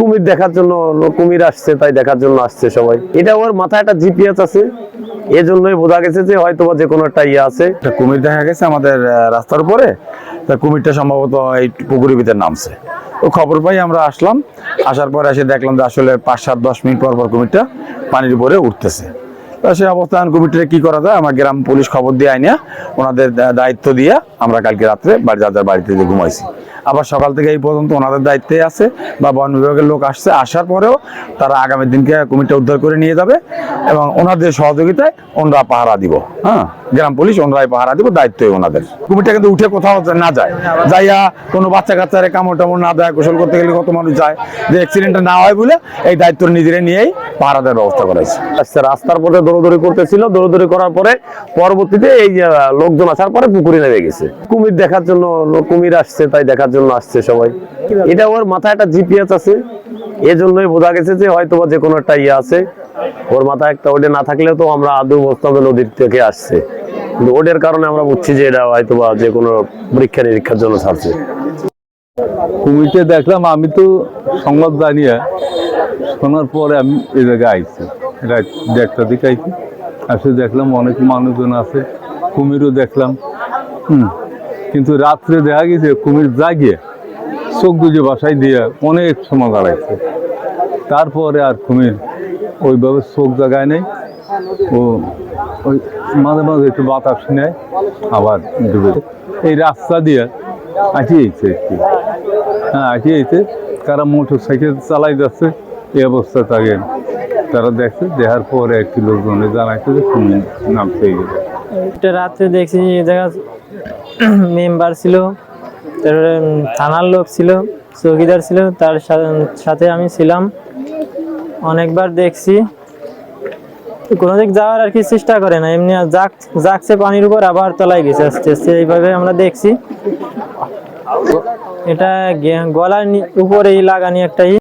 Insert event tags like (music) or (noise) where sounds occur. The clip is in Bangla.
কুমির দেখার জন্য কুমির আসছে, তাই দেখার জন্য আসছে সবাই। এটা ওর মাথায় একটা জিপিএস আছে। এজন্যই বোঝা গেছে যে হয়তো যে কোনো একটা ইয়ে আছে। কুমির দেখা গেছে আমাদের রাস্তার উপরে। তা কুমিরটা সম্ভবত এই পুকুরের ভিতরে নামছে। ও খবর পাই আমরা আসলাম। আসার পর এসে দেখলাম যে আসলে পাঁচ সাত দশ মিনিট পর পর কুমিরটা পানির উপরে উঠতেছে। সেই অবস্থান কুমিরটা কি করা যায়? আমার গ্রাম পুলিশ খবর দিয়ে আইনিয়া ওনাদের দায়িত্ব দিয়ে আমরা কালকে রাত্রে বাড়ি যাদের বাড়িতে ঘুমাইছি। আবার সকাল থেকে এই পর্যন্ত ওনাদের দায়িত্বে আছে বা বন বিভাগের লোক আসছে, আসার পরেও তারা আগামী দিনকে কুমিরটা উদ্ধার করে নিয়ে যাবে এবং ওনাদের সহযোগিতায় ওনারা পাহারা দিব। হ্যাঁ গ্রাম পুলিশ ওনারাই পাহারা দিব, দায়িত্বই ওনাদের। কুমিরটা কিন্তু উঠে কোথাও না যায়। যাইয়া কোনো বাচ্চা কাচ্চারে কামড় টামড় না দেয়, গোসল করতে গেলে কত মানুষ যায়। যে অ্যাক্সিডেন্টটা না হয় বলে এই দায়িত্ব নিজেরা নিয়েই পাহারা দেওয়ার ব্যবস্থা করাইছে আচ্ছা রাস্তার পথে দৌড়দৌড়ি করতেছিল। দৌড়দৌড়ি করার পরে পরবর্তীতে এই লোকজন আসার পরে পুকুরে নেমে গেছে। কুমির দেখার জন্য কুমির আসছে, তাই দেখার জন্য আসছে সবাই। এটা ওর মাথায় একটা জিপিএস আছে। এজন্যই বোঝা গেছে যে হয়তো যে কোনো একটা ইয়ে আছে। ওর মাথায় একটা ওটা না থাকলেও তো আমরা আদৌ যে নদীর থেকে আসছে। ওটার কারণে আমরা বুঝছি যে এটা হয়তো বা যে কোনো পরীক্ষা নিরীক্ষার জন্য ছাড়ছে। কুমিরটা দেখলাম, আমি তো সংবাদ জানিয়ে শোনার পরে আমি এই জায়গায় আইছি। রাত দেড়টার দিকে আইছি। আসে দেখলাম অনেক মানুষজন আছে। কুমিরও দেখলাম। হুম। কিন্তু রাত্রে দেখা গেছে কুমির জাগিয়ে চোখ বুঝে বাসায় দিয়ে অনেক সময় দাঁড়াইছে। তারপরে আর কুমির ওইভাবে চোখ জাগায় নেই। ও ওই মাঝে মাঝে একটু বাতাস নেয়, আবার ডুবে এই রাস্তা দিয়ে আসিয়েছে একটু হ্যাঁ আসিয়েছে তারা মোটর সাইকেল চালাই যাচ্ছে এই অবস্থা থাকে তারা দেখছে, দেখার পরে একটি লোকজনে জানাইছে যে কুমির নামছে এই। এটা রাত্রে দেখছি জায়গা (clears throat) মেম্বার ছিল, তারপরে থানার লোক ছিল, চৌকিদার ছিল, তার সাথে আমি ছিলাম। অনেকবার দেখছি কোনো দিক যাওয়ার আর কি চেষ্টা করে না, এমনি যাক যাকছে পানির উপর, আবার তলায় গেছে আস্তে আস্তে, এইভাবে আমরা দেখছি। এটা গলার উপরেই লাগানি একটা ই।